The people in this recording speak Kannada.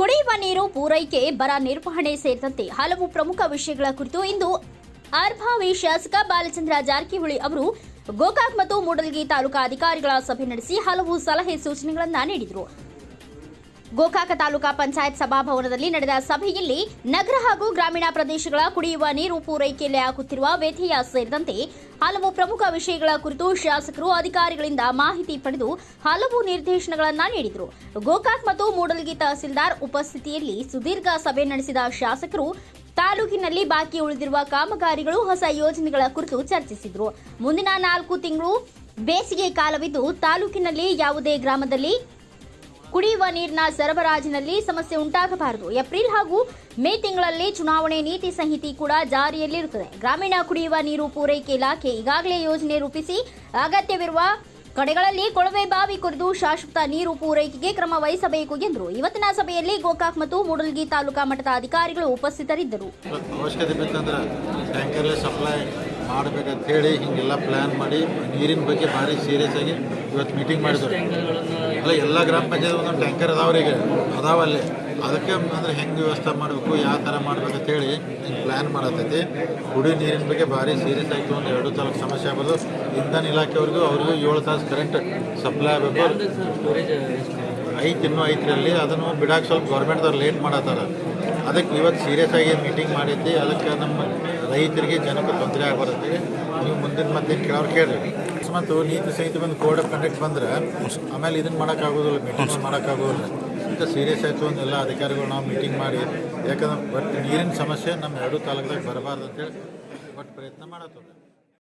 ಕುಡಿಯುವ ನೀರು ಪೂರೈಕೆ, ಬರ ನಿರ್ವಹಣೆ ಸೇರಿದಂತೆ ಹಲವು ಪ್ರಮುಖ ವಿಷಯಗಳ ಕುರಿತು ಇಂದು ಅರ್ಭಾವಿ ಶಾಸಕ ಬಾಲಚಂದ್ರ ಜಾರಕಿಹೊಳಿ ಅವರು ಗೋಕಾಕ್ ಮತ್ತು ಮೂಡಲಗಿ ತಾಲೂಕಾ ಅಧಿಕಾರಿಗಳ ಸಭೆ ನಡೆಸಿ ಹಲವು ಸಲಹೆ ಸೂಚನೆಗಳನ್ನು ನೀಡಿದರು. ಗೋಕಾಕ ತಾಲೂಕಾ ಪಂಚಾಯತ್ ಸಭಾಭವನದಲ್ಲಿ ನಡೆದ ಸಭೆಯಲ್ಲಿ ನಗರ ಹಾಗೂ ಗ್ರಾಮೀಣ ಪ್ರದೇಶಗಳ ಕುಡಿಯುವ ನೀರು ಪೂರೈಕೆಯಲ್ಲಿ ಆಗುತ್ತಿರುವ ವ್ಯತ್ಯಯ ಸೇರಿದಂತೆ ಹಲವು ಪ್ರಮುಖ ವಿಷಯಗಳ ಕುರಿತು ಶಾಸಕರು ಅಧಿಕಾರಿಗಳಿಂದ ಮಾಹಿತಿ ಪಡೆದು ಹಲವು ನಿರ್ದೇಶನಗಳನ್ನು ನೀಡಿದರು. ಗೋಕಾಕ್ ಮತ್ತು ಮೂಡಲಗಿ ತಹಸೀಲ್ದಾರ್ ಉಪಸ್ಥಿತಿಯಲ್ಲಿ ಸುದೀರ್ಘ ಸಭೆ ನಡೆಸಿದ ಶಾಸಕರು ತಾಲೂಕಿನಲ್ಲಿ ಬಾಕಿ ಉಳಿದಿರುವ ಕಾಮಗಾರಿಗಳು ಹೊಸ ಯೋಜನೆಗಳ ಕುರಿತು ಚರ್ಚಿಸಿದರು. ಮುಂದಿನ ನಾಲ್ಕು ತಿಂಗಳು ಬೇಸಿಗೆ ಕಾಲವಿದ್ದು ತಾಲೂಕಿನಲ್ಲಿ ಯಾವುದೇ ಗ್ರಾಮದಲ್ಲಿ ಕುಡಿಯುವ ನೀರಿನ ಸರಬರಾಜಿನಲ್ಲಿ ಸಮಸ್ಯೆ ಉಂಟಾಗಬಾರದು. ಏಪ್ರಿಲ್ ಹಾಗೂ ಮೇ ತಿಂಗಳಲ್ಲಿ ಚುನಾವಣೆ ನೀತಿ ಸಂಹಿತೆ ಕೂಡ ಜಾರಿಯಲ್ಲಿರುತ್ತದೆ. ಗ್ರಾಮೀಣ ಕುಡಿಯುವ ನೀರು ಪೂರೈಕೆ ಇಲಾಖೆ ಈಗಾಗಲೇ ಯೋಜನೆ ರೂಪಿಸಿ ಅಗತ್ಯವಿರುವ ಕಡೆಗಳಲ್ಲಿ ಕೊಳವೆ ಬಾವಿ ಕೊರೆದು ಶಾಶ್ವತ ನೀರು ಪೂರೈಕೆಗೆ ಕ್ರಮ ವಹಿಸಬೇಕು ಎಂದರು. ಇವತ್ತಿನ ಸಭೆಯಲ್ಲಿ ಗೋಕಾಕ್ ಮತ್ತು ಮೂಡಲ್ಗಿ ತಾಲೂಕಾ ಮಟ್ಟದ ಅಧಿಕಾರಿಗಳು ಉಪಸ್ಥಿತರಿದ್ದರು. ಅವಶ್ಯಕತೆ ಸಪ್ಲೈ ಮಾಡ್ಬೇಕಂತ ಹೇಳಿ ಹಿಂಗೆಲ್ಲ ಪ್ಲಾನ್ ಮಾಡಿ ನೀರಿನ ಬಗ್ಗೆ ಭಾರಿ ಸೀರಿಯಸ್ ಆಗಿ ಇವತ್ತು ಮೀಟಿಂಗ್ ಮಾಡಿದ್ರು. ಅಲ್ಲ ಎಲ್ಲ ಗ್ರಾಮ ಪಂಚಾಯತ್ ಒಂದೊಂದು ಟ್ಯಾಂಕರ್ ಅದಾವ್ರಿಗೆ ಅದಾವಲ್ಲಿ ಅದಕ್ಕೆ ಅಂದ್ರೆ ಹೆಂಗೆ ವ್ಯವಸ್ಥೆ ಮಾಡಬೇಕು ಯಾವ ಥರ ಅಂತ ಹೇಳಿ ಹಿಂಗೆ ಪ್ಲ್ಯಾನ್ ಮಾಡತ್ತೈತಿ ಕುಡಿ ನೀರಿನ ಬಗ್ಗೆ ಭಾರಿ ಸೀರಿಯಸ್ ಆಯಿತು. ಒಂದು ಎರಡು ತಾಲೂಕು ಸಮಸ್ಯೆ ಆಗ್ಬೋದು. ಇಂಧನ ಇಲಾಖೆಯವ್ರಿಗೂ ಅವ್ರಿಗೂ ಏಳು ತಾಸು ಕರೆಂಟ್ ಸಪ್ಲೈ ಆಗಬೇಕು. ಐತಿ ಇನ್ನೂ ಐತ್ರಲ್ಲಿ ಅದನ್ನು ಬಿಡಾಕೆ ಸ್ವಲ್ಪ ಗೌರ್ಮೆಂಟ್ದವ್ರು ಲೇಟ್ ಮಾಡತ್ತಾರ. ಅದಕ್ಕೆ ಇವತ್ತು ಸೀರಿಯಸ್ ಆಗಿ ಮೀಟಿಂಗ್ ಮಾಡೈತಿ ಅದಕ್ಕೆ ನಮ್ಮ ರೈತರಿಗೆ ಜನಕ್ಕೆ ತೊಂದರೆ ಆಗ್ಬಾರತ್ತೆ ನೀವು ಮುಂದಿನ ಮತ್ತೆ ಕೇಳೋರು ಕೇಳಿರಿ. ಅಕಸ್ಮಾತ್ ನೀತಿ ಸಹಿತ ಬಂದು ಕೋಡ್ ಆಫ್ ಕಂಡಕ್ಟ್ ಬಂದ್ರೆ ಆಮೇಲೆ ಇದನ್ನು ಮಾಡೋಕ್ಕಾಗೋದಿಲ್ಲ ಮೀಟಿಂಗ್ ಮಾಡೋಕ್ಕಾಗೋದಿಲ್ಲ. ಇಂಥ ಸೀರಿಯಸ್ ಆಯಿತು ಒಂದು ಎಲ್ಲ ಅಧಿಕಾರಿಗಳು ನಾವು ಮೀಟಿಂಗ್ ಮಾಡಿ, ಯಾಕಂದ್ರೆ ಬಟ್ ನೀರಿನ ಸಮಸ್ಯೆ ನಮ್ಮ ಎರಡು ತಾಲೂಕ್ದಾಗ ಬರಬಾರ್ದು ಅಂತೇಳಿ ಬಟ್ ಪ್ರಯತ್ನ ಮಾಡತ್ತವ್ರಿ.